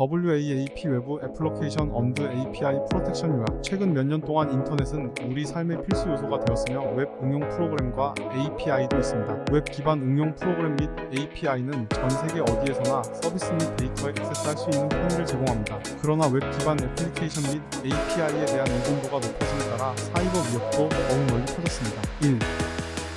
WAAP 외부 애플리케이션 언드 API 프로텍션 요약 최근 몇 년 동안 인터넷은 우리 삶의 필수 요소가 되었으며 웹 응용 프로그램과 API도 있습니다. 웹 기반 응용 프로그램 및 API는 전 세계 어디에서나 서비스 및 데이터에 액세스할 수 있는 편의를 제공합니다. 그러나 웹 기반 애플리케이션 및 API에 대한 의존도가 높아짐에 따라 사이버 위협도 더욱 널리 퍼졌습니다. 1.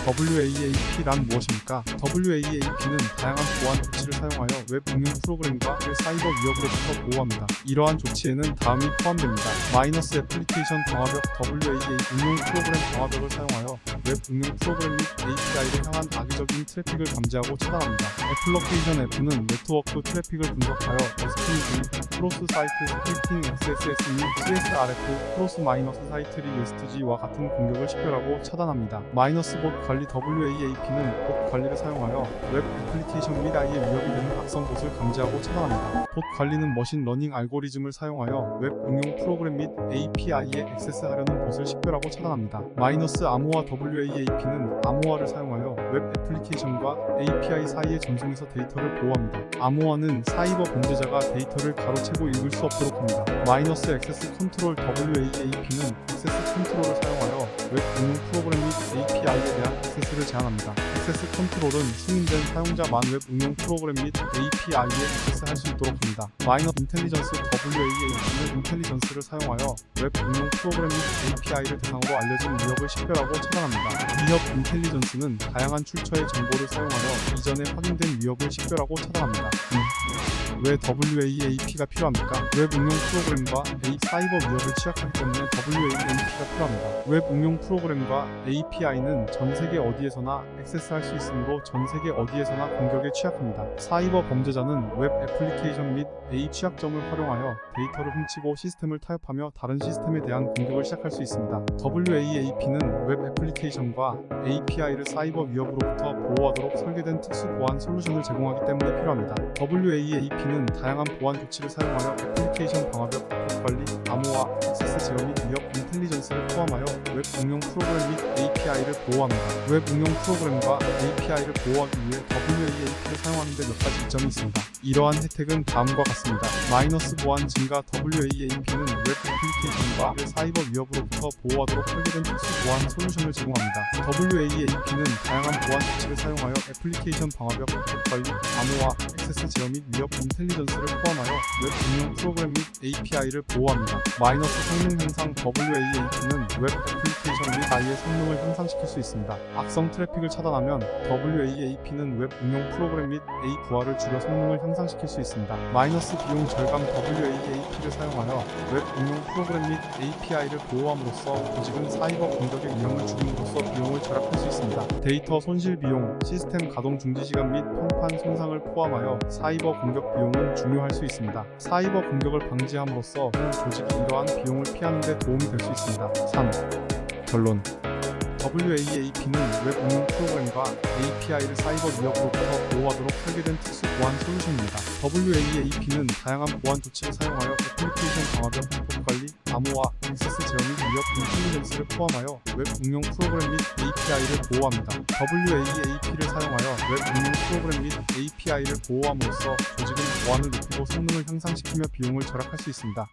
WAAP란 무엇입니까? WAAP는 다양한 보안 조치를 사용하여 웹 응용 프로그램과 그 사이버 위협으로부터 보호합니다. 이러한 조치에는 다음이 포함됩니다. 마이너스 애플리케이션 방화벽 WAA 응용 프로그램 방화벽을 사용하여 웹 응용 프로그램 및 API를 향한 악의적인 트래픽을 감지하고 차단합니다. 애플리케이션 F는 네트워크 트래픽을 분석하여 SPV, 크로스 사이트 스크립팅 XSS 및 CSRF, 크로스 마이너스 사이트 리스트지와 같은 공격을 식별하고 차단합니다. 마이너스 봇 관리 WAAP는 봇 관리를 사용하여 웹 애플리케이션 및 아이의 위협이 되는 악성 봇을 감지하고 차단합니다. 봇 관리는 머신 러닝 알고리즘을 사용하여 웹 응용 프로그램 및 API에 액세스하려는 봇을 식별하고 차단합니다. 마이너스 암호화 WAAP는 암호화를 사용하여 웹 애플리케이션과 API 사이의 전송에서 데이터를 보호합니다. 암호화는 사이버 범죄자가 데이터를 가로채고 읽을 수 없도록 합니다. 마이너스 액세스 컨트롤 WAAP는 액세스 컨트롤을 사용하여 웹 응용 프로그램 및 API에 대한 액세스를 제한합니다. 액세스 컨트롤은 승인된 사용자만 웹 응용 프로그램 및 API에 액세스할 수 있도록 합니다. 마이너 인텔리전스 WAAP는 인텔리전스를 사용하여 웹 응용 프로그램 및 API를 대상으로 알려진 위협을 식별하고 차단합니다. 위협 인텔리전스는 다양한 출처의 정보를 사용하여 이전에 확인된 위협을 식별하고 차단합니다. 음. 왜 WAAP가 필요합니까? 웹 응용 프로그램과 A 사이버 위협을 취약하기 때문에 WAAP가 필요합니다. 웹 응용 프로그램과 API는 전 세계 어디에서나 액세스할 수 있으므로 전 세계 어디에서나 공격에 취약합니다. 사이버 범죄자는 웹 애플리케이션 및 A 취약점을 활용하여 데이터를 훔치고 시스템을 타협하며 다른 시스템에 대한 공격을 시작할 수 있습니다. WAAP는 웹 애플리케이션과 API를 사이버 위협으로부터 보호하도록 설계된 특수 보안 솔루션을 제공하기 때문에 필요합니다. WAAP는 다양한 보안 조치를 사용하여 애플리케이션 방화벽, 봇 관리, 암호화, 액세스 제어 및 위협 인텔리전스를 포함하여 웹 응용 프로그램 및 API를 보호합니다. 웹 응용 프로그램과 API를 보호하기 위해 WAAP를 사용하는 데 몇 가지 이점이 있습니다. 이러한 혜택은 다음과 같습니다. 마이너스 보안 증가 WAAP는 웹 애플리케이션과 그 사이버 위협으로부터 보호하도록 설계된 특수 보안 솔루션을 제공합니다. WAAP는 다양한 보안 조치를 사용하여 애플리케이션 방화벽, 봇 관리, 암호화, 액세스 제어 및 위협 인텔 리전스를 포함하여 웹 응용 프로그램 및 API를 보호합니다. 마이너스 성능 향상 WAAP는 웹 애플리케이션 및 아이의 성능을 향상시킬 수 있습니다. 악성 트래픽을 차단하면 WAAP는 웹 응용 프로그램 및 A 부하를 줄여 성능을 향상시킬 수 있습니다. 마이너스 비용 절감 WAAP를 사용하여 웹 응용 프로그램 및 API를 보호함으로써 조직은 사이버 공격의 위험을 줄임으로써 비용을 절약할 수 있습니다. 데이터 손실 비용, 시스템 가동 중지 시간 및 평판 손상을 포함하여 사이버 공격 비용은 중요할 수 있습니다. 사이버 공격을 방지함으로써 조직이 이러한 비용을 피하는 데 도움이 될 수 있습니다. 3. 결론 WAAP는 웹 응용 프로그램과 API를 사이버 위협으로부터 보호하도록 설계된 특수 보안 솔루션입니다. WAAP는 다양한 보안 조치를 사용하여 애플리케이션 방화벽, 봇 관리, 암호화, 액세스 제어 및 위협 인텔리전스를 포함하여 웹 응용 프로그램 및 API를 보호합니다. WAAP를 사용하여 웹 응용 프로그램 및 API를 보호함으로써 조직은 보안을 높이고 성능을 향상시키며 비용을 절약할 수 있습니다.